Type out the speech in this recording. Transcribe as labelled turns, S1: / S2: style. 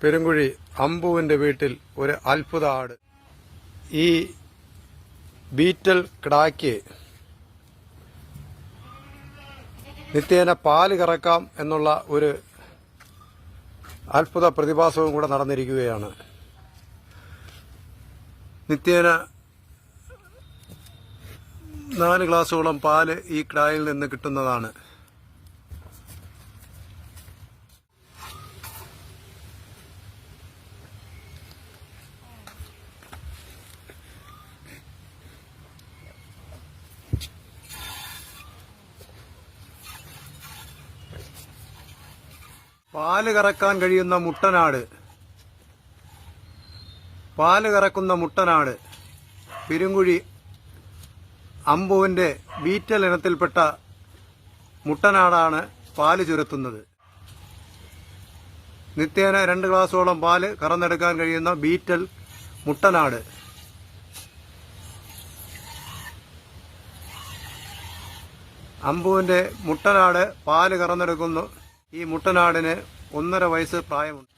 S1: പെരുങ്കുഴി അമ്പുവിന്റെ വീട്ടിൽ ഒരു അത്ഭുത ആട്. ഈ ബീറ്റൽ കിടാക്ക് നിത്യേന പാൽ കറക്കാം എന്നുള്ള ഒരു അത്ഭുത പ്രതിഭാസവും കൂടെ നടന്നിരിക്കുകയാണ്. നിത്യേന നാല് ഗ്ലാസ്സോളം പാൽ ഈ കിടായിൽ നിന്ന് കിട്ടുന്നതാണ്. പാൽ കറക്കാൻ കഴിയുന്ന മുട്ടനാട്. പാൽ കറക്കുന്ന മുട്ടനാട്. പെരുങ്കുഴി അമ്പുവിന്റെ ബീറ്റൽ ഇനത്തിൽപ്പെട്ട മുട്ടനാടാണ് പാൽ ചുരത്തുന്നത്. നിത്യേന രണ്ട് ഗ്ലാസോളം പാൽ കറന്നെടുക്കാൻ കഴിയുന്ന ബീറ്റൽ മുട്ടനാട്. അമ്പുവിന്റെ മുട്ടനാട് പാൽ കറന്നെടുക്കുന്നു. ഈ മുട്ടനാടിന് ഒന്നര വയസ്സ് പ്രായമുണ്ട്.